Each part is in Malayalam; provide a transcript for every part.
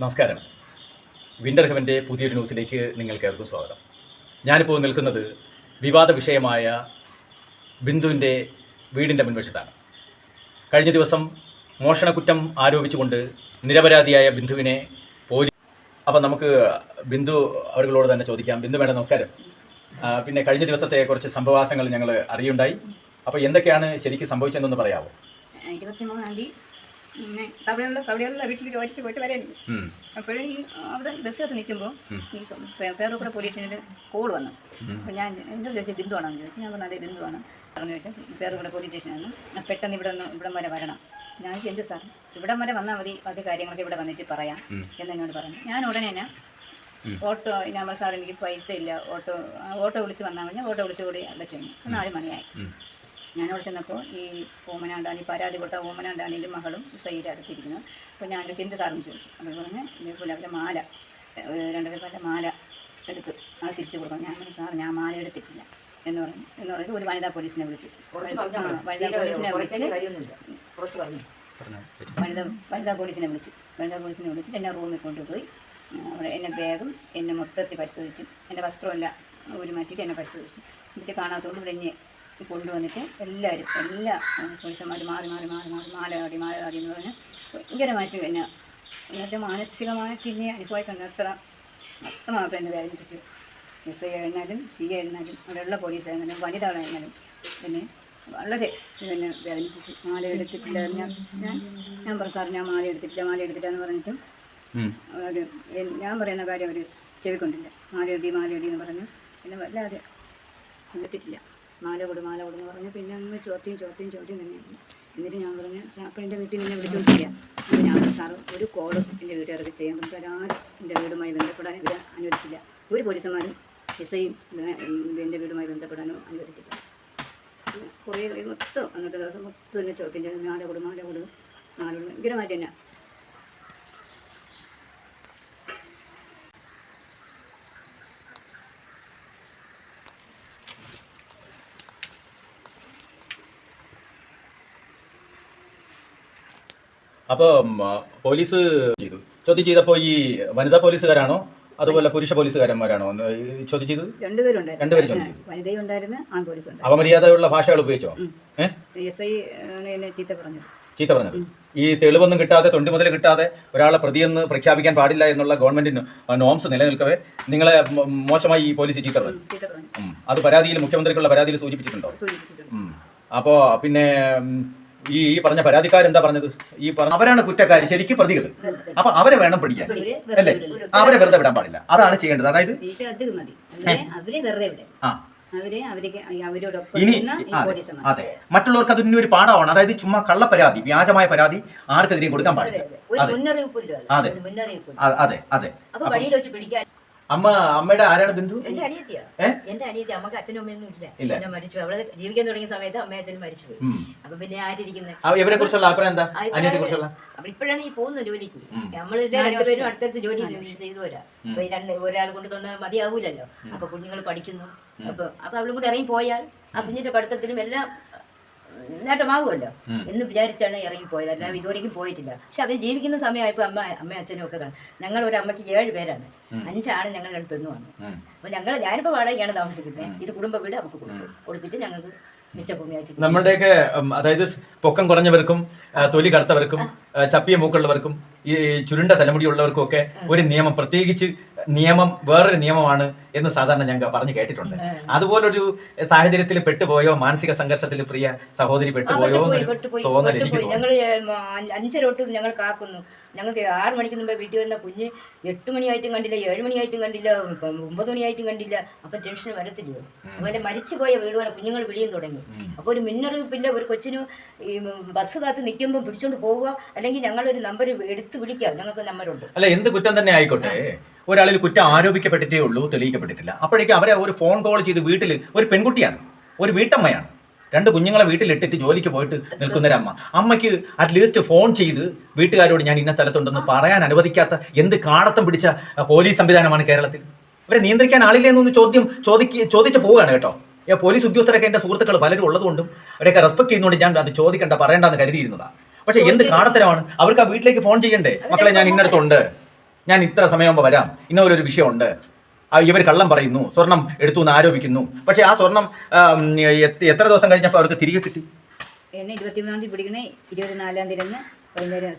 നമസ്കാരം. വിന്റർ ഹെവന്റെ പുതിയൊരു ന്യൂസിലേക്ക് നിങ്ങൾക്കേർക്കും സ്വാഗതം. ഞാനിപ്പോൾ നിൽക്കുന്നത് വിവാദ വിഷയമായ ബിന്ദുവിന്റെ വീടിന്റെ മുൻവശത്താണ്. കഴിഞ്ഞ ദിവസം മോഷണക്കുറ്റം ആരോപിച്ചുകൊണ്ട് നിരപരാധിയായ ബിന്ദുവിനെ പോലീസ് അപ്പം നമുക്ക് ബിന്ദു അവരുകളോട് തന്നെ ചോദിക്കാം. ബിന്ദു മേഡം നമസ്കാരം. പിന്നെ കഴിഞ്ഞ ദിവസത്തെ കുറച്ച് സംഭവാസങ്ങൾ ഞങ്ങൾ അറിയുണ്ടായി. അപ്പോൾ എന്തൊക്കെയാണ് ശരിക്കും സംഭവിച്ചതെന്നൊന്ന് പറയാമോ ഇരുപത്തിമൂന്നാം തീയതി പിന്നെ കവടിയുള്ള കവടിയുള്ള വീട്ടിൽ ജോലിക്ക് പോയിട്ട് വരാനുണ്ട്. അപ്പോഴേ ഈ അവിടെ ബസ്സിനകത്ത് നിൽക്കുമ്പോൾ ഈ പേ- പേരൂപ്പുറ പോലീസിന്റെ കോൾ വന്നു. അപ്പോൾ ഞാൻ എന്റെ ചോദിച്ചാൽ ബിന്ദുവാണെന്ന് ചോദിച്ചു. ഞാൻ പറഞ്ഞു അതെ ബിന്ദുവാണ്. പറഞ്ഞു ചോദിച്ചാൽ പേരൂപ്പുറ പോലീസ് സ്റ്റേഷനാണ് പെട്ടെന്ന് ഇവിടെ നിന്ന് ഇവിടം വരെ വരണം. ഞാൻ എന്ത് സാർ? ഇവിടം വരെ വന്നാൽ മതി. ബാക്കി കാര്യങ്ങളൊക്കെ ഇവിടെ വന്നിട്ട് പറയാം. എന്ന് എന്നോട് പറഞ്ഞു. ഞാൻ ഉടനെ തന്നെ ഓട്ടോ ഞാൻ പറഞ്ഞു സാർ എനിക്ക് പൈസ ഇല്ല. ഓട്ടോ ഓട്ടോ വിളിച്ച് വന്നാൽ മതി. ഓട്ടോ വിളിച്ചുകൂടി അവിടെ ചെന്നു. നാല് മണിയായി. ഞാൻ അവിടെ ചെന്നപ്പോൾ ഈ ഓമനാണ്ടാനി പരാതി കൊടുത്ത ഓമനാണ്ടാനിന്റെ മകളും സൈഡ് അടുത്തിരിക്കുന്നു അപ്പോൾ ഞാൻ എന്റെ എന്ത് സാറിന് ചോദിച്ചു. അപ്പോൾ പറഞ്ഞ് ഇതേപോലെ അവരുടെ മാല രണ്ടര പേരുടെ മാല എടുത്ത് അത് തിരിച്ചു കൊടുക്കണം. ഞാൻ പറഞ്ഞു സാർ ഞാൻ മാല എടുത്തിട്ടില്ല. എന്ന് പറഞ്ഞു. എന്ന് പറഞ്ഞിട്ട് ഒരു വനിതാ പോലീസിനെ വിളിച്ചു. വനിതാ പോലീസിനെ വിളിച്ച് വനിതാ വനിതാ പോലീസിനെ വിളിച്ചു. വനിതാ പോലീസിനെ വിളിച്ചിട്ട് എന്നെ റൂമിൽ കൊണ്ടുപോയി. അവിടെ എന്നെ ബാഗും എന്നെ മൊത്തത്തിൽ പരിശോധിച്ചു. എന്റെ വസ്ത്രമല്ല ഒരു മാറ്റിയിട്ട് എന്നെ പരിശോധിച്ചു. എന്നിട്ട് കാണാത്തതുകൊണ്ട് ഇവിടെ കൊണ്ടുവന്നിട്ട് എല്ലാവരും എല്ലാ പുരുഷന്മാരും മാറി മാറി മാറി മാറി മാലയാടി മാലയാടി എന്ന് പറഞ്ഞ് ഭയങ്കരമായിട്ട് എന്നെ എന്നുവെച്ചാൽ മാനസികമായിട്ട് ഇനി അനുഭവമായി തന്നെ അത്ര അത്രമാത്രം എന്നെ വേദനിപ്പിച്ചു. എസ് ഐ ആയിരുന്നാലും സി ആയിരുന്നാലും അവിടെയുള്ള പോലീസ് ആയിരുന്നാലും വനിതകളായിരുന്നാലും പിന്നെ വളരെ പിന്നെ വേദനിപ്പിച്ചു. മാല എടുത്തിട്ടില്ല ഞാൻ ഞാൻ ഞാൻ പറഞ്ഞു സാർ ഞാൻ മാല എടുത്തിട്ടില്ല മാല എടുത്തില്ല എന്ന് പറഞ്ഞിട്ടും അവർ ഞാൻ പറയുന്ന കാര്യം അവർ ചെവിക്കൊണ്ടില്ല. മാലയടി മാലയടി എന്ന് പറഞ്ഞു പിന്നെ വല്ലാതെ എടുത്തിട്ടില്ല. മാല കൊടു മാല കൊടുന്ന് പറഞ്ഞു പിന്നെ അങ്ങ് ചോദ്യം ചോദ്യം ചോദ്യം തന്നെയായിരുന്നു. എന്നിട്ട് ഞാൻ പറഞ്ഞു അപ്പം എന്റെ വീട്ടിൽ നിന്നെ വിളിച്ചോണ്ടിരിക്കുക അപ്പോൾ ഞാൻ സാറ് ഒരു കോൾ എന്റെ വീട്ടുകാർക്ക് ചെയ്യാൻ പറ്റും ആരും എന്റെ വീടുമായി ബന്ധപ്പെടാൻ ഇവരെ അനുവദിച്ചില്ല. ഒരു പോലീസുമാരും എസ് എന്റെ വീടുമായി ബന്ധപ്പെടാനോ അനുവദിച്ചില്ല കുറേ മൊത്തം അന്നത്തെ ദിവസം മൊത്തം എന്നെ ചോദ്യം ചെയ്തു മാല കൊടു മാല കൊടു മാല കൊടു. ഭയങ്കരമായിട്ട് തന്നെ. അപ്പോൾ പോലീസ് ചെയ്തു. ചോദ്യം ചെയ്തപ്പോൾ ഈ വനിതാ പോലീസുകാരാണോ? അതുപോലെ പുരുഷ പോലീസുകാരന്മാരാണോ? ചോദ്യം ചെയ്തത്? രണ്ടുപേരും ചോദ്യം ചെയ്തു അപമര്യാദയുള്ള ഭാഷകൾ ഉപയോഗിച്ചോ? ചീത്ത പറഞ്ഞു ചീത്ത പറഞ്ഞത്. ഈ തെളിവൊന്നും കിട്ടാതെ തൊണ്ടി മുതൽ കിട്ടാതെ ഒരാളെ പ്രതിയെന്ന് പ്രഖ്യാപിക്കാൻ പാടില്ല എന്നുള്ള ഗവൺമെന്റിന് നോംസ് നിലനിൽക്കവേ നിങ്ങളെ മോശമായി ഈ പോലീസ് ചീത്ത പറഞ്ഞു. അത് പരാതിയിൽ മുഖ്യമന്ത്രിക്കുള്ള പരാതിയിൽ സൂചിപ്പിച്ചിട്ടുണ്ടോ സൂചിപ്പിച്ചിട്ടുണ്ട്. ഉം. അപ്പോ പിന്നെ ഈ ഈ പറഞ്ഞ പരാതിക്കാരെന്താ പറഞ്ഞത്? ഈ പറഞ്ഞ അവരാണ് കുറ്റക്കാർ ശരിക്കും പ്രതികൾ അപ്പൊ അവരെ വേണം പിടിക്കാൻ. അല്ലേ? അവരെ വെറുതെ വിടാൻ പാടില്ല. അതാണ് ചെയ്യേണ്ടത്. അതായത് ആ. ഇനി അതെ. മറ്റുള്ളവർക്ക് അതിന് ഒരു പാഠമാണ്. അതായത് ചുമ്മാ കള്ള പരാതി വ്യാജമായ പരാതി ആർക്കെതിരെയും കൊടുക്കാൻ പാടില്ല. ഒരു അതെ. അതെ. അതെ അതെ. അമ്മ അമ്മയുടെ ആരാണ് ബിന്ദു? എന്റെ അനിയത്തിയാ. എന്റെ അനിയത്തി അമ്മയ്ക്ക് അച്ഛനും അമ്മയൊന്നും ഇല്ല. എന്നെ മരിച്ചു. അവൾ ജീവിക്കാൻ തുടങ്ങിയ സമയത്ത് അമ്മ അച്ഛനും മരിച്ചുപോയി. പോയി അപ്പൊ പിന്നെ ആരിയിരിക്കുന്നത് ആ, ഇവരെ കുറിച്ചുള്ള അഭിപ്രായം എന്താ? അനിയത്തെ കുറിച്ചുള്ള? ഇപ്പോഴാണ് ഈ പോകുന്ന ജോലിക്ക്. നമ്മൾ രണ്ടുപേരും അടുത്തടുത്ത് ജോലി ചെയ്തു വരാം. അപ്പൊ രണ്ട് ഒരാൾ കൊണ്ട് തന്നാൽ മതിയാവൂലല്ലോ. അപ്പൊ കുഞ്ഞുങ്ങൾ പഠിക്കുന്നു. അപ്പൊ അപ്പൊ അവളും കൂടെ ഇറങ്ങി പോയാൽ ആ കുഞ്ഞിന്റെ പഠിത്തത്തിലും എല്ലാം നേട്ടമാകുമല്ലോ എന്ന് വിചാരിച്ചാണ് ഇറങ്ങി പോയത് അല്ലാതെ ഇതുവരെയും പോയിട്ടില്ല. പക്ഷെ അവർ ജീവിക്കുന്ന സമയമായപ്പോൾ അമ്മ അമ്മ അച്ഛനും ഒക്കെ കാണും. ഞങ്ങൾ ഒരു അമ്മയ്ക്ക് ഏഴ് പേരാണ്. അഞ്ചാണ് ഞങ്ങൾ രണ്ട് പെണ്ണുമാണ്. അപ്പൊ ഞങ്ങൾ ഞാനിപ്പോ വാടകയ്ക്കാണ് താമസിക്കുന്നത്. ഇത് കുടുംബ വീട് അവർക്ക് കൊടുക്കും കൊടുത്തിട്ട് ഞങ്ങൾക്ക് നമ്മളുടെയൊക്കെ അതായത് പൊക്കം കുറഞ്ഞവർക്കും തൊലി കറുത്തവർക്കും ചപ്പിയ മൂക്കുള്ളവർക്കും ഈ ചുരുണ്ട തലമുടിയുള്ളവർക്കും ഒക്കെ ഒരു നിയമം പ്രത്യേകിച്ച് നിയമം വേറൊരു നിയമമാണ് എന്ന് സാധാരണ ഞങ്ങൾ പറഞ്ഞു കേട്ടിട്ടുണ്ട്. അതുപോലൊരു സാഹചര്യത്തിൽ പെട്ടുപോയോ? മാനസിക സംഘർഷത്തിൽ പ്രിയ സഹോദരി പെട്ടുപോയോ തോന്നൽ എനിക്ക് ഞങ്ങൾ അഞ്ചരോട്ട് ഞങ്ങൾ കാക്കുന്നു. ഞങ്ങൾക്ക് ആറ് മണിക്ക് മുമ്പേ വീട്ടിൽ വന്ന കുഞ്ഞ് എട്ട് മണിയായിട്ടും കണ്ടില്ല ഏഴ് മണിയായിട്ടും കണ്ടില്ല ഒമ്പത് മണിയായിട്ടും കണ്ടില്ല. അപ്പൊ ടെൻഷൻ വരത്തില്ലയോ? അതുപോലെ മരിച്ചുപോയ വീടുവാണ് കുഞ്ഞുങ്ങൾ വിളിയും തുടങ്ങി. അപ്പോൾ ഒരു മുന്നറിയിപ്പില്ല ഒരു കൊച്ചിന് ഈ ബസ് കാത്ത് നിൽക്കുമ്പോൾ പിടിച്ചോണ്ട് പോവുക. അല്ലെങ്കിൽ ഞങ്ങളൊരു നമ്പർ എടുത്ത് വിളിക്കാം. ഞങ്ങൾക്ക് നമ്പറുണ്ട് അല്ല എന്ത് കുറ്റം തന്നെ ആയിക്കോട്ടെ? ഒരാളിൽ കുറ്റം ആരോപിക്കപ്പെട്ടിട്ടേ ഉള്ളൂ തെളിയിക്കപ്പെട്ടിട്ടില്ല. അപ്പോഴേക്കും അവരെ ഒരു ഫോൺ കോൾ ചെയ്ത് വീട്ടിൽ ഒരു പെൺകുട്ടിയാണ് ഒരു വീട്ടമ്മയാണ്. രണ്ട് കുഞ്ഞുങ്ങളെ വീട്ടിലിട്ടിട്ട് ജോലിക്ക് പോയിട്ട് നിൽക്കുന്നൊരമ്മ. അമ്മ അമ്മയ്ക്ക് അറ്റ്ലീസ്റ്റ് ഫോൺ ചെയ്ത് വീട്ടുകാരോട് ഞാൻ ഇന്ന സ്ഥലത്തുണ്ടെന്ന് പറയാൻ അനുവദിക്കാത്ത എന്ത് കാടത്തം പിടിച്ച പോലീസ് സംവിധാനമാണ് കേരളത്തിൽ? ഇവരെ നിയന്ത്രിക്കാൻ ആളില്ലേ എന്നൊന്ന് ചോദ്യം ചോദിക്ക ചോദിച്ചു പോവുകയാണ് കേട്ടോ. ഈ പോലീസ് ഉദ്യോഗസ്ഥരൊക്കെ എന്റെ സുഹൃത്തുക്കൾ പലരും ഉള്ളതുകൊണ്ടും അവരെയൊക്കെ റെസ്പെക്ട് ചെയ്യുന്നതുകൊണ്ട് ഞാൻ അത് ചോദിക്കേണ്ട പറയേണ്ടെന്ന് കരുതിയിരുന്നതാണ് പക്ഷേ എന്ത് കാണത്തരമാണ് അവർക്ക് ആ വീട്ടിലേക്ക് ഫോൺ ചെയ്യണ്ടേ? മക്കളെ ഞാൻ ഇന്നടത്തുണ്ട്. ഞാൻ ഇത്ര സമയമാകുമ്പോൾ വരാം. ഇന്നൊരു വിഷയമുണ്ട്. ഇവർ കള്ളം പറയുന്നു. സ്വർണം എടുത്തു എന്ന് ആരോപിക്കുന്നു. പക്ഷേ ആ സ്വർണം എത്ര- ദിവസം കഴിഞ്ഞപ്പോൾ അവർക്ക് തിരികെ കിട്ടി? എന്നെ ഇരുപത്തിമൂന്നാം തീയതി പിടിക്കണേ ഇരുപത്തിനാലാം തീയതി വൈകുന്നേരം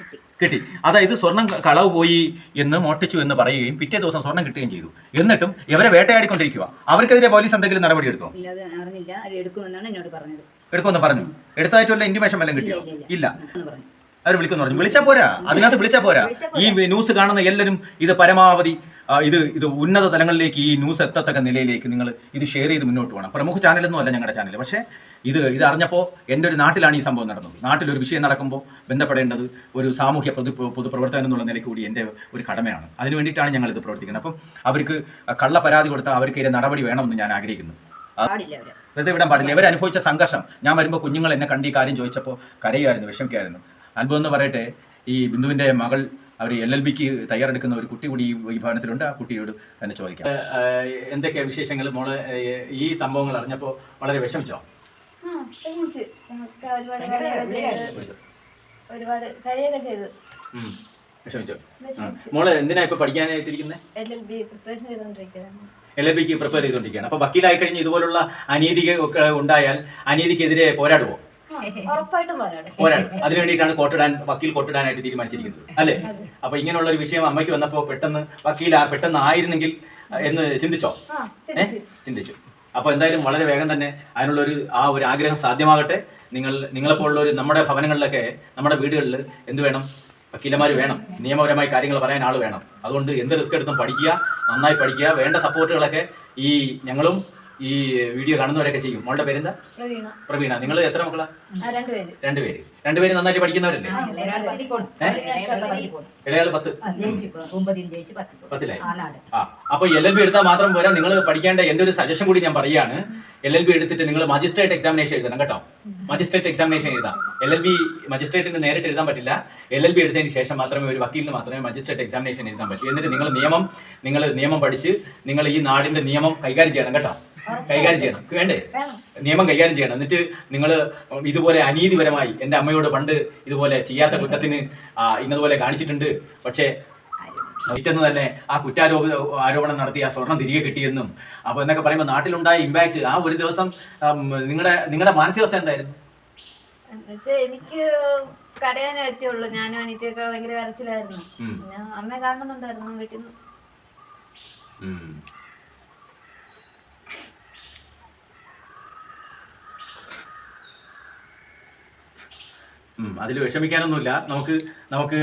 കിട്ടി. കിട്ടി. അതായത് സ്വർണം കളവ് പോയി എന്ന് മോട്ടിച്ചു എന്ന് പറയുകയും പിറ്റേ ദിവസം സ്വർണം കിട്ടുകയും ചെയ്തു. എന്നിട്ടും ഇവരെ വേട്ടയാടിക്കൊണ്ടിരിക്കുക അവർക്കെതിരെ പോലീസ് എന്തെങ്കിലും നടപടി എടുത്തോ എടുക്കുമെന്നാണ് എന്നോട് പറഞ്ഞത്. എടുക്കുമെന്ന് പറഞ്ഞു. എടുത്തായിട്ടുള്ള ഇന്റിമേഷൻ വല്ലതും കിട്ടിയോ? ഇല്ല, അവർ വിളിക്കുന്നു പറഞ്ഞു. വിളിച്ചാ പോരാ. അതിനകത്ത് വിളിച്ചാ പോരാ. ഈ ന്യൂസ് കാണുന്ന എല്ലാവരും ഇത് പരമാവധി ഇത് ഇത് ഉന്നത തലങ്ങളിലേക്ക് ഈ ന്യൂസ് എത്തത്തക്ക നിലയിലേക്ക് നിങ്ങൾ ഇത് ഷെയർ ചെയ്ത് മുന്നോട്ട് പോകണം. പ്രമുഖ ചാനലൊന്നും അല്ല ഞങ്ങളുടെ ചാനൽ പക്ഷേ ഇത് ഇത് അറിഞ്ഞപ്പോൾ എന്റെ ഒരു നാട്ടിലാണ് ഈ സംഭവം നടന്നത്. നാട്ടിലൊരു വിഷയം നടക്കുമ്പോൾ ബന്ധപ്പെടേണ്ടത് ഒരു സാമൂഹ്യ പൊതു പൊതുപ്രവർത്തനം എന്നുള്ള നിലയ്ക്ക് കൂടി എന്റെ ഒരു കടമയാണ്. അതിന് വേണ്ടിയിട്ടാണ് ഞങ്ങൾ ഇത് പ്രവർത്തിക്കുന്നത്. അപ്പം അവർക്ക് കള്ള പരാതി കൊടുത്താൽ അവർക്കെതിരെ നടപടി വേണമെന്ന് ഞാൻ ആഗ്രഹിക്കുന്നു. വെറുതെ വിടാൻ പാടില്ല. ഇവരനുഭവിച്ച സംഘർഷം. ഞാൻ വരുമ്പോൾ കുഞ്ഞുങ്ങൾ എന്നെ കണ്ടി ഈ കാര്യം ചോദിച്ചപ്പോൾ കരയുമായിരുന്നു വിഷമിക്കായിരുന്നു. അത്ഭുതം എന്ന് പറയട്ടെ ഈ ബിന്ദുവിന്റെ മകൾ അവർ എൽ എൽ ബിക്ക് തയ്യാറെടുക്കുന്ന ഒരു കുട്ടി കൂടി ഈ വിഭാഗത്തിലുണ്ട്. ആ കുട്ടിയോട് തന്നെ ചോദിക്കാം. എന്തൊക്കെയാ വിശേഷങ്ങൾ മോൾ? ഈ സംഭവങ്ങൾ അറിഞ്ഞപ്പോൾ വളരെ വിഷമിച്ചോ? ഒരുപാട് ചെയ്ത്. വിഷമിച്ചോ. മോൾ എന്തിനാ ഇപ്പൊ പഠിക്കാനായിട്ടിരിക്കുന്നത് എൽ എൽ ബി പ്രിപ്പറേഷൻ ചെയ്തുകൊണ്ടിരിക്കുകയാണ്. എൽ എൽ ബിക്ക് പ്രിപ്പയർ ചെയ്തുകൊണ്ടിരിക്കുകയാണ്. അപ്പൊ വക്കീലായി കഴിഞ്ഞ് ഇതുപോലുള്ള അനീതി ഒക്കെ ഉണ്ടായാൽ അനീതിക്കെതിരെ പോരാടുവോ? ആ, ഉറപ്പായിട്ടും പോരാടും അതിനു വേണ്ടിയിട്ടാണ് കോട്ടിടാൻ വക്കീൽ കോട്ടിടാനായിട്ട് തീരുമാനിച്ചിരിക്കുന്നത്. അല്ലേ? അപ്പൊ ഇങ്ങനെയുള്ള ഒരു വിഷയം അമ്മയ്ക്ക് വന്നപ്പോ പെട്ടെന്ന് വക്കീൽ പെട്ടെന്ന് ആയിരുന്നെങ്കിൽ എന്ന് ചിന്തിച്ച്? ചിന്തിച്ചു. അപ്പൊ എന്തായാലും വളരെ വേഗം തന്നെ അതിനുള്ള ഒരു ആ ഒരു ആഗ്രഹം സാധ്യമാകട്ടെ. നിങ്ങൾ നിങ്ങളെപ്പോലുള്ള ഒരു നമ്മുടെ ഭവനങ്ങളിലൊക്കെ നമ്മുടെ വീടുകളിൽ എന്ത് വേണം? വക്കീലമാർ വേണം. നിയമപരമായി കാര്യങ്ങൾ പറയാൻ ആൾ വേണം. അതുകൊണ്ട് എന്ത് റിസ്ക് എടുത്തും പഠിക്കുക നന്നായി പഠിക്കുക വേണ്ട സപ്പോർട്ടുകളൊക്കെ ഈ ഞങ്ങളും ഈ വീഡിയോ കാണുന്നവരൊക്കെ ചെയ്യും. മോളുടെ പേരെന്താ? പ്രവീണ. പ്രവീണ. നിങ്ങൾ എത്ര മക്കളാ? രണ്ടുപേര്. രണ്ടുപേര്. രണ്ടുപേരും നന്നായിട്ട് പഠിക്കുന്നവരല്ലേ? ഇളയാൾ പത്തി. പത്തിലായി. ആ അപ്പൊ എൽ എൽ ബി എടുത്താൽ മാത്രം പോരാ. നിങ്ങൾ പഠിക്കേണ്ട എന്റെ ഒരു സജഷൻ കൂടി ഞാൻ പറയുകയാണ്. എൽ എൽ ബി എടുത്തിട്ട് നിങ്ങൾ മജിസ്ട്രേറ്റ് എക്സാമിനേഷൻ എഴുതണം കേട്ടോ. മജിസ്ട്രേറ്റ് എക്സാമിനേഷൻ എഴുതാം. എൽ എൽ ബി മജിസ്ട്രേറ്റിന് നേരിട്ട് എഴുതാൻ പറ്റില്ല. എൽ എൽ ബി എടുത്തതിന് ശേഷം മാത്രമേ ഒരു വക്കീലിന് മാത്രമേ മജിസ്ട്രേറ്റ് എക്സാമിനേഷൻ എഴുതാൻ പറ്റൂ. എന്നിട്ട് നിങ്ങൾ നിയമം നിങ്ങൾ നിയമം പഠിച്ച് നിങ്ങൾ ഈ നാടിന്റെ നിയമം കൈകാര്യം ചെയ്യണം കേട്ടോ. കൈകാര്യം ചെയ്യണം. വേണ്ടേ? വേണം. നിയമം കൈകാര്യം ചെയ്യണം. എന്നിട്ട് നിങ്ങൾ ഇതുപോലെ അനീതിപരമായി എന്റെ അമ്മയോട് പണ്ട് ഇതുപോലെ ചെയ്യാത്ത കുറ്റത്തിന് ഇന്നതുപോലെ കാണിച്ചിട്ടുണ്ട്. പക്ഷേ ഇറ്റെന്ന് തന്നെ ആ കുറ്റാരോപ ആരോപണം നടത്തി ആ സ്വർണം തിരികെ കിട്ടിയെന്നും. അപ്പോൾ എന്നൊക്കെ പറയുമ്പോൾ നാട്ടിലുണ്ടായ ഇമ്പാക്റ്റ് ആ ഒരു ദിവസം നിങ്ങളുടെ നിങ്ങളുടെ മാനസികാവസ്ഥ എന്തായിരുന്നു? എനിക്ക് കരയാനേ പറ്റുള്ളൂ. ഞാനും അനിത്യൊക്കെ ഭയങ്കര കരച്ചിലായിരുന്നു. അമ്മയെ കാണുന്നുണ്ടായിരുന്നു വീട്ടിൽ നിന്ന്. അതിൽ വിഷമിക്കാനൊന്നുമില്ല. നമുക്ക് നമുക്ക്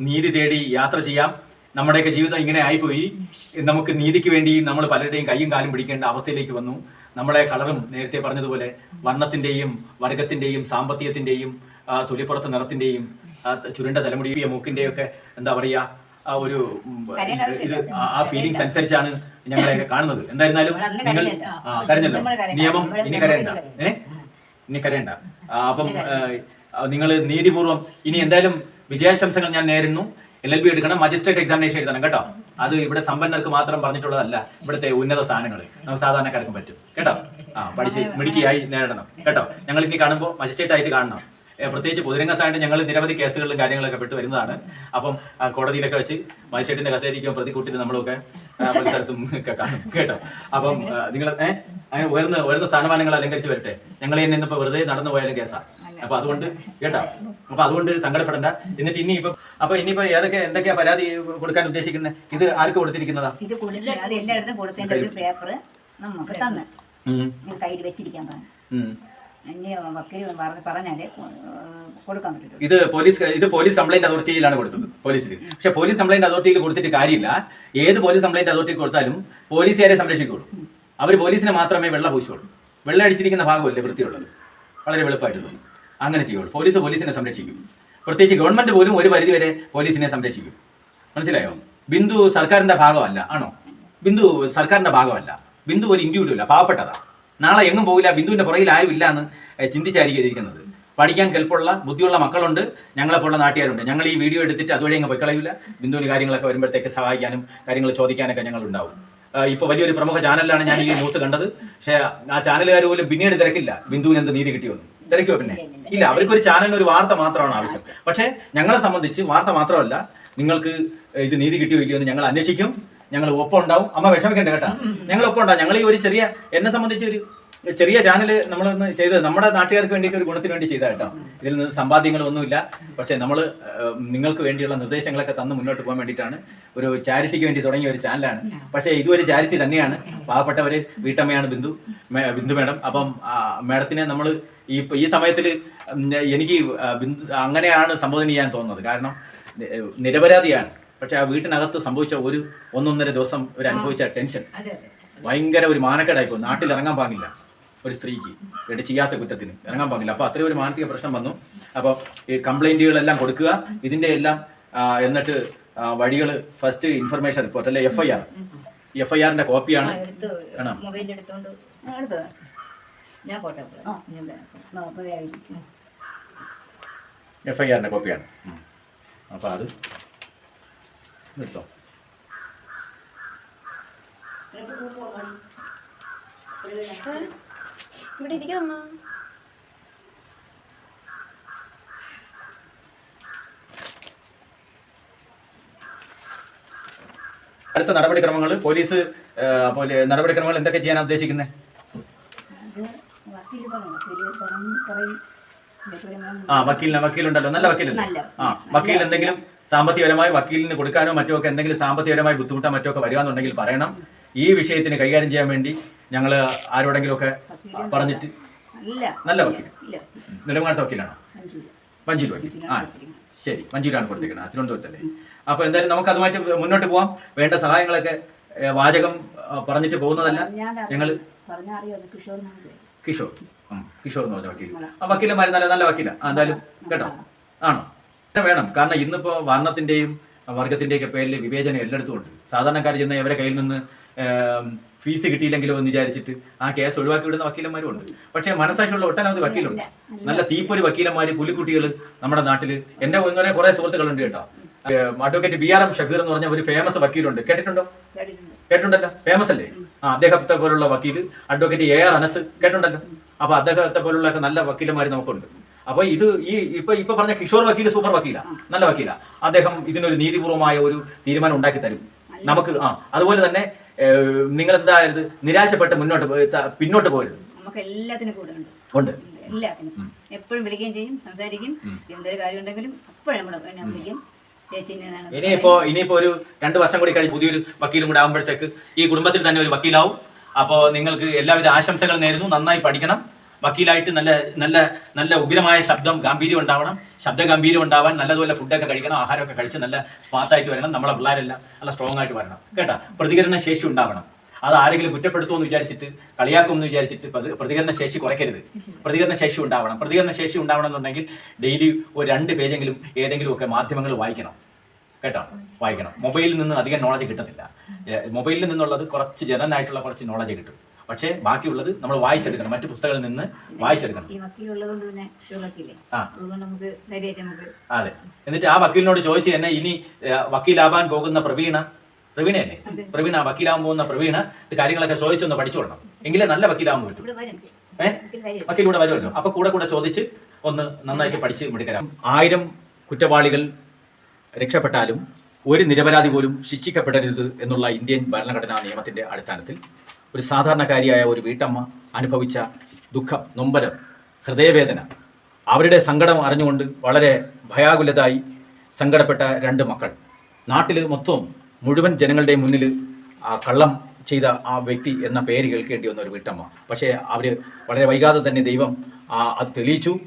നീതി തേടി യാത്ര ചെയ്യാം. നമ്മുടെയൊക്കെ ജീവിതം ഇങ്ങനെ ആയിപ്പോയി. നമുക്ക് നീതിക്ക് വേണ്ടി നമ്മൾ പലരുടെയും കൈയും കാലും പിടിക്കേണ്ട അവസ്ഥയിലേക്ക് വന്നു. നമ്മുടെ കളറും നേരത്തെ പറഞ്ഞതുപോലെ വർണത്തിന്റെയും വർഗത്തിന്റെയും സാമ്പത്തികത്തിന്റെയും തൊലിപ്പുറത്ത് നിറത്തിന്റെയും ചുരുണ്ട തലമുടി മൂക്കിന്റെ ഒക്കെ എന്താ പറയാ ആ ഒരു ഇത് ആ- ഫീലിങ്സ് അനുസരിച്ചാണ് ഞങ്ങളെയൊക്കെ കാണുന്നത്. എന്തായിരുന്നാലും നിങ്ങൾ കരഞ്ഞല്ലോ. നിയമം ഇനി കരയണ്ട. ഏ? ഇനി കരയണ്ട. അപ്പം നിങ്ങൾ നീതിപൂർവം ഇനി എന്തായാലും വിജയാശംസകൾ ഞാൻ നേരുന്നു. എൽ എൽ ബി എടുക്കണം മജിസ്ട്രേറ്റ് എക്സാമിനേഷൻ എഴുതണം കേട്ടോ. അത് ഇവിടെ സമ്പന്നർക്ക് മാത്രം പറഞ്ഞിട്ടുള്ളതല്ല ഇവിടുത്തെ ഉന്നത സ്ഥാനങ്ങൾ നമുക്ക് സാധാരണക്കാർക്കും പറ്റും. കേട്ടോ? ആ പഠിച്ച് മിടുക്കിയായി നേടണം. കേട്ടോ? ഞങ്ങൾ ഇനി കാണുമ്പോൾ മജിസ്ട്രേറ്റ് ആയിട്ട് കാണണം പ്രത്യേകിച്ച് പൊതുരംഗത്തായിട്ട് ഞങ്ങൾ നിരവധി കേസുകളിലും കാര്യങ്ങളൊക്കെ പെട്ട് വരുന്നതാണ്. അപ്പം കോടതിയിലൊക്കെ വെച്ച് മജിസ്ട്രേറ്റിന്റെ കസേരിക്കും പ്രതി കൂട്ടിട്ട് നമ്മളൊക്കെ പരിസരത്തും പല സ്ഥലത്തും ഒക്കെ കാണും. കേട്ടോ? അപ്പം നിങ്ങൾ ഏഹ് അങ്ങനെ ഉയർന്ന ഉയർന്ന സ്ഥാനമാനങ്ങൾ അലങ്കരിച്ച് വരട്ടെ. ഞങ്ങൾ തന്നെ ഇന്നിപ്പോ വെറുതെ നടന്നു പോയാലും കേസാ. അപ്പൊ അതുകൊണ്ട് കേട്ടോ? അപ്പൊ അതുകൊണ്ട് സങ്കടപ്പെടണ്ട. എന്നിട്ട് ഇനി ഇപ്പൊ അപ്പൊ ഇനിയിപ്പോ ഏതൊക്കെ എന്തൊക്കെയാ പരാതി കൊടുക്കാൻ ഉദ്ദേശിക്കുന്നത് ഇത് ആർക്ക് കൊടുത്തിരിക്കുന്നതാ? ഇത് എല്ലായിടത്തും കൊടുത്തതിന്റെ ഒരു പേപ്പർ നമുക്ക് തന്ന്. കയ്യിൽ വെച്ചിരിക്കാൻ പറഞ്ഞു. ഉം. ഇനി വക്കീൽ പറഞ്ഞ് പറഞ്ഞാലേ കൊടുക്കാൻ ഇത് പോലീസ് ഇത് പോലീസ് കംപ്ലൈന്റ് അതോറിറ്റിയിലാണ് കൊടുത്തത് പോലീസിൽ പക്ഷെ പോലീസ് കംപ്ലൈന്റ് അതോറിറ്റിയിൽ കൊടുത്തിട്ട് കാര്യമില്ല. ഏത് പോലീസ് കംപ്ലൈന്റ് അതോറിറ്റിയിൽ കൊടുത്താലും പോലീസുകാരെ സംരക്ഷിക്കുള്ളൂ. അവർ പോലീസിനെ മാത്രമേ വെള്ള പൂശുള്ളൂ. വെള്ളം അടിച്ചിരിക്കുന്ന ഭാഗമല്ലേ വൃത്തിയുള്ളത്? വളരെ വെളുപ്പായിട്ട് തോന്നും അങ്ങനെ ചെയ്യുള്ളൂ. പോലീസ് പോലീസിനെ സംരക്ഷിക്കും. പ്രത്യേകിച്ച് ഗവൺമെന്റ് പോലും ഒരു പരിധിവരെ പോലീസിനെ സംരക്ഷിക്കും. മനസ്സിലായോ? ബിന്ദു സർക്കാരിന്റെ ഭാഗമല്ല. ആണോ? ബിന്ദു സർക്കാരിന്റെ ഭാഗമല്ല. ബിന്ദു ഒരു ഇൻഡിവിജ്വൽ പാവപ്പെട്ടതാ. നാളെ എങ്ങും പോകില്ല. ബിന്ദുവിന്റെ പുറകിൽ ആരും ഇല്ല എന്ന് ചിന്തിച്ചായിരിക്കും ഇരിക്കുന്നത്. പഠിക്കാൻ കെൽപ്പുള്ള ബുദ്ധിയുള്ള മക്കളുണ്ട്. ഞങ്ങളെപ്പോലുള്ള നാട്ടുകാരുണ്ട്. ഞങ്ങൾ ഈ വീഡിയോ എടുത്തിട്ട് അതുവഴി അങ്ങ് പൊയ്ക്കളയില്ല ബിന്ദുവിന് കാര്യങ്ങളൊക്കെ വരുമ്പോഴത്തേക്ക് സഹായിക്കാനും കാര്യങ്ങൾ ചോദിക്കാനൊക്കെ ഞങ്ങൾ ഉണ്ടാവും ആ, ഇപ്പൊ വലിയൊരു പ്രമുഖ ചാനലിലാണ് ഞാൻ ഈ ന്യൂസ് കണ്ടത്. പക്ഷേ ആ ചാനലുകാർ പോലും പിന്നീട് തിരക്കില്ല. ബിന്ദുവിന് എന്ത് നീതി കിട്ടിയോന്ന് തിരക്കുമോ പിന്നെ? ഇല്ല അവർക്കൊരു ചാനലിന് ഒരു വാർത്ത മാത്രമാണ് ആവശ്യം. പക്ഷേ ഞങ്ങളെ സംബന്ധിച്ച് വാർത്ത മാത്രമല്ല നിങ്ങൾക്ക് ഇത് നീതി കിട്ടിയോ ഇല്ലയോ എന്ന് ഞങ്ങൾ അന്വേഷിക്കും. ഞങ്ങൾ ഒപ്പം ഉണ്ടാവും അമ്മ വിഷമിക്കണ്ട കേട്ടാ. ഞങ്ങൾ ഒപ്പം ഉണ്ടാവും ഞങ്ങൾ ഈ ഒരു ചെറിയ എന്നെ സംബന്ധിച്ച് ഒരു ചെറിയ ചാനൽ നമ്മളൊന്ന് ചെയ്തത് നമ്മുടെ നാട്ടുകാർക്ക് വേണ്ടിയിട്ട് ഒരു ഗുണത്തിന് വേണ്ടി ചെയ്ത കേട്ടോ. ഇതിൽ നിന്ന് സമ്പാദ്യങ്ങളൊന്നുമില്ല. പക്ഷേ നമ്മൾ നിങ്ങൾക്ക് വേണ്ടിയുള്ള നിർദ്ദേശങ്ങളൊക്കെ തന്ന് മുന്നോട്ട് പോകാൻ വേണ്ടിയിട്ടാണ് ഒരു ചാരിറ്റിക്ക് വേണ്ടി തുടങ്ങിയ ഒരു ചാനലാണ് പക്ഷേ ഇതും ഒരു ചാരിറ്റി തന്നെയാണ്. പാവപ്പെട്ടവര് വീട്ടമ്മയാണ് ബിന്ദു ബിന്ദു മേഡം. അപ്പം മേഡത്തിനെ നമ്മൾ ഈ ഈ സമയത്തിൽ എനിക്ക് ബിന്ദു അങ്ങനെയാണ് സംബോധന ചെയ്യാൻ തോന്നുന്നത്. കാരണം നിരപരാധിയാണ്. പക്ഷെ ആ വീട്ടിനകത്ത് സംഭവിച്ച ഒരു ഒന്നൊന്നര ദിവസം ഒരു അനുഭവിച്ച ടെൻഷൻ. ഭയങ്കര ഒരു മാനക്കേടായിപ്പോ നാട്ടിൽ ഇറങ്ങാൻ പാടില്ല. ഒരു സ്ത്രീക്ക് വേണ്ടി ചെയ്യാത്ത കുറ്റത്തിന്. ഇറങ്ങാൻ പാടില്ല. അപ്പോൾ അത്രയും ഒരു മാനസിക പ്രശ്നം വന്നു. അപ്പോൾ ഈ കംപ്ലൈന്റുകളെല്ലാം കൊടുക്കുക. ഇതിന്റെ എല്ലാം എന്നിട്ട് വഴികൾ ഫസ്റ്റ് ഇൻഫർമേഷൻ റിപ്പോർട്ട് അല്ലെ? F I R F I ആറിന്റെ കോപ്പിയാണ് എഫ് ഐ ആറിന്റെ കോപ്പിയാണ് അപ്പൊ അത് നിർത്തോ. ഇവിടെ ഇരിക്കണം? അടുത്ത നടപടിക്രമങ്ങൾ പോലീസ് നടപടിക്രമങ്ങൾ എന്തൊക്കെ ചെയ്യാൻ ഉദ്ദേശിക്കുന്നത് ആ വക്കീലിന് വക്കീലുണ്ടല്ലോ. നല്ല വക്കീലല്ലേ. ആ വക്കീൽ എന്തെങ്കിലും സാമ്പത്തികപരമായി വക്കീലിന് കൊടുക്കാനോ മറ്റോ ഒക്കെ എന്തെങ്കിലും സാമ്പത്തികപരമായി ബുദ്ധിമുട്ടോ മറ്റോ ഒക്കെ വരികയാണെന്നുണ്ടെങ്കിൽ പറയണം. ഈ വിഷയത്തിന് കൈകാര്യം ചെയ്യാൻ വേണ്ടി ഞങ്ങൾ ആരോടെങ്കിലും ഒക്കെ പറഞ്ഞിട്ട് നല്ല വക്കീൽ. ഇല്ല. നെടുങ്ങാടത്തെ വക്കീലാണോ? മഞ്ജൂർ വക്കീൽ. ആ ശരി. മഞ്ജുരാണ് കൊടുത്തേക്കുന്നത് തിരുവനന്തപുരത്തല്ലേ അപ്പോൾ എന്തായാലും നമുക്ക് അതുമായിട്ട് മുന്നോട്ട് പോവാം. വേണ്ട സഹായങ്ങളൊക്കെ വാചകം പറഞ്ഞിട്ട് പോകുന്നതല്ല. ഞങ്ങൾ കിഷോർ. കിഷോർ എന്ന് പറഞ്ഞ വക്കീൽ ആ വക്കീലന്മാർ നല്ല നല്ല വക്കീല. ആ എന്തായാലും കേട്ടോ? ആണോ? വേണം. കാരണം ഇന്നിപ്പോ വർണത്തിന്റെയും വർഗത്തിന്റെയും ഒക്കെ പേരിൽ വിവേചനം എല്ലായിടത്തും ഉണ്ട്. സാധാരണക്കാർ ചെന്ന് ഇവരെ കയ്യിൽ നിന്ന് ഫീസ് കിട്ടിയില്ലെങ്കിലും എന്ന് വിചാരിച്ചിട്ട് ആ കേസ് ഒഴിവാക്കി വിടുന്ന വക്കീലന്മാരും ഉണ്ട്. പക്ഷേ മനസ്സാക്ഷിയുള്ള ഒട്ടനവധി വക്കീലുണ്ട്. നല്ല തീപ്പൊരു വക്കീലന്മാര് പുലിക്കുട്ടികൾ നമ്മുടെ നാട്ടിൽ എന്റെ ഒന്നരെ കുറെ സുഹൃത്തുക്കളുണ്ട് കേട്ടോ. Advocate B R M Shafeer എന്ന് പറഞ്ഞ ഒരു ഫേമസ് വക്കീലുണ്ട്. കേട്ടിട്ടുണ്ടോ? കേട്ടിട്ടുണ്ട്. കേട്ടിട്ടുണ്ടല്ലോ? ഫേമസ് അല്ലേ? ആ അദ്ദേഹത്തെ പോലുള്ള വക്കീൽ അഡ്വക്കേറ്റ് എ ആർ അനസ് കേട്ടിട്ടുണ്ടല്ലോ? അപ്പൊ അദ്ദേഹത്തെ പോലുള്ള നല്ല വക്കീലന്മാർ നമുക്കുണ്ട്. അപ്പൊ ഇത് ഈ ഇപ്പൊ ഇപ്പൊ പറഞ്ഞ കിഷോർ വക്കീൽ സൂപ്പർ വക്കീല. നല്ല വക്കീല. അദ്ദേഹം ഇതിനൊരു നീതിപൂർവമായ ഒരു തീരുമാനം ഉണ്ടാക്കി തരും നമുക്ക് ആ അതുപോലെ തന്നെ നിങ്ങൾ എന്തായത് നിരാശപ്പെട്ട് മുന്നോട്ട് പോയി- പിന്നോട്ട് പോയത് നമുക്ക് എല്ലാത്തിനും കൂടെ ഉണ്ട്. എല്ലാത്തിനും. എപ്പോഴും വിളിക്കുകയും ചെയ്യും സംസാരിക്കും. എന്തൊരു കാര്യം ഉണ്ടെങ്കിലും അപ്പോഴും നമ്മൾ വിളിക്കും. ഇനിയിപ്പോ ഇനിയിപ്പോ ഒരു രണ്ട് വർഷം കൂടി കഴിഞ്ഞ് പുതിയൊരു വക്കീലും കൂടെ ആകുമ്പോഴത്തേക്ക് ഈ കുടുംബത്തിൽ തന്നെ ഒരു വക്കീലാവും. അപ്പോൾ നിങ്ങൾക്ക് എല്ലാവിധ ആശംസകൾ നേരുന്നു. നന്നായി പഠിക്കണം. വക്കീലായിട്ട് നല്ല നല്ല നല്ല ഉഗ്രമായ ശബ്ദം ഗാംഭീര്യം ഉണ്ടാവണം. ശബ്ദ ഗാംഭീര്യം ഉണ്ടാവാൻ നല്ലതുപോലെ ഫുഡൊക്കെ കഴിക്കണം ആഹാരമൊക്കെ കഴിച്ച് നല്ല സ്മാർട്ടായിട്ട് വരണം നമ്മളെ പിള്ളേരെല്ലാം നല്ല സ്ട്രോങ് ആയിട്ട് വരണം. കേട്ടോ? പ്രതികരണ ശേഷി ഉണ്ടാവണം. അത് ആരെങ്കിലും കുറ്റപ്പെടുത്തുമെന്ന് വിചാരിച്ചിട്ട് കളിയാക്കുമെന്ന് വിചാരിച്ചിട്ട് പ്രതികരണ ശേഷി കുറയ്ക്കരുത്. പ്രതികരണ ശേഷി ഉണ്ടാവണം. പ്രതികരണ ശേഷി ഉണ്ടാവണം എന്നുണ്ടെങ്കിൽ ഡെയിലി ഒരു രണ്ട് പേജെങ്കിലും ഏതെങ്കിലും ഒക്കെ മാധ്യമങ്ങൾ വായിക്കണം. കേട്ടോ? വായിക്കണം. മൊബൈലിൽ നിന്ന് അധികം നോളജ് കിട്ടത്തില്ല. മൊബൈലിൽ നിന്നുള്ളത് കുറച്ച് ജനറൽ ആയിട്ടുള്ള കുറച്ച് നോളജ് കിട്ടും. പക്ഷേ ബാക്കിയുള്ളത് നമ്മൾ വായിച്ചെടുക്കണം. മറ്റു പുസ്തകങ്ങളിൽ നിന്ന് വായിച്ചെടുക്കണം. അതെ. എന്നിട്ട് ആ വക്കീലിനോട് ചോദിച്ച് തന്നെ ഇനി വക്കീലാവാൻ പോകുന്ന പ്രവീണ പ്രവീണയല്ലേ? പ്രവീണ വക്കീലാവാൻ പോകുന്ന പ്രവീണ ഇത് കാര്യങ്ങളൊക്കെ ചോദിച്ചൊന്ന് പഠിച്ചോളണം. എങ്കിലേ നല്ല വക്കീലാവാൻ പറ്റും. ഏഹ് വക്കീൽ കൂടെ വരുമല്ലോ. അപ്പൊ കൂടെ കൂടെ ചോദിച്ച് ഒന്ന് നന്നായിട്ട് പഠിച്ച് മിടുക്കരാം. ആയിരം കുറ്റവാളികൾ രക്ഷപ്പെട്ടാലും ഒരു നിരപരാധി പോലും ശിക്ഷിക്കപ്പെടരുത് എന്നുള്ള ഇന്ത്യൻ ഭരണഘടനാ നിയമത്തിന്റെ അടിസ്ഥാനത്തിൽ ഒരു സാധാരണക്കാരിയായ ഒരു വീട്ടമ്മ അനുഭവിച്ച ദുഃഖം നൊമ്പരം ഹൃദയവേദന. അവരുടെ സങ്കടം അറിഞ്ഞുകൊണ്ട് വളരെ ഭയാകുലതായി സങ്കടപ്പെട്ട രണ്ട് മക്കൾ. നാട്ടിൽ മൊത്തം മുഴുവൻ ജനങ്ങളുടെ മുന്നിൽ ആ കള്ളം ചെയ്ത ആ വ്യക്തി എന്ന പേര് കേൾക്കേണ്ടി വന്ന ഒരു വീട്ടമ്മ. പക്ഷേ അവർ വളരെ വൈകാതെ തന്നെ ദൈവം ആ അത് തെളിയിച്ചു.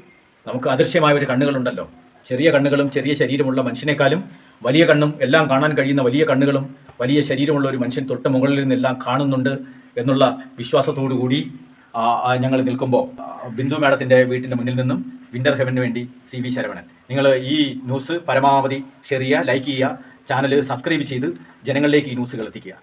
നമുക്ക് അദൃശ്യമായ ഒരു കണ്ണുകളുണ്ടല്ലോ. ചെറിയ കണ്ണുകളും ചെറിയ ശരീരമുള്ള മനുഷ്യനേക്കാളും വലിയ കണ്ണും എല്ലാം കാണാൻ കഴിയുന്ന വലിയ കണ്ണുകളും വലിയ ശരീരമുള്ള ഒരു മനുഷ്യൻ തൊട്ട് മുകളിൽ നിന്നെല്ലാം കാണുന്നുണ്ട്. എന്നുള്ള വിശ്വാസത്തോടു കൂടി ഞങ്ങൾ നിൽക്കുമ്പോൾ ബിന്ദു മാഡത്തിന്റെ വീട്ടിന്റെ മുന്നിൽ നിന്നും വിന്റർ ഹെവന് വേണ്ടി സി വി ശരവണൻ. നിങ്ങൾ ഈ ന്യൂസ് പരമാവധി ഷെയർ ചെയ്യുക ലൈക്ക് ചെയ്യുക ചാനൽ സബ്സ്ക്രൈബ് ചെയ്ത് ജനങ്ങളിലേക്ക് ഈ ന്യൂസുകൾ എത്തിക്കുക.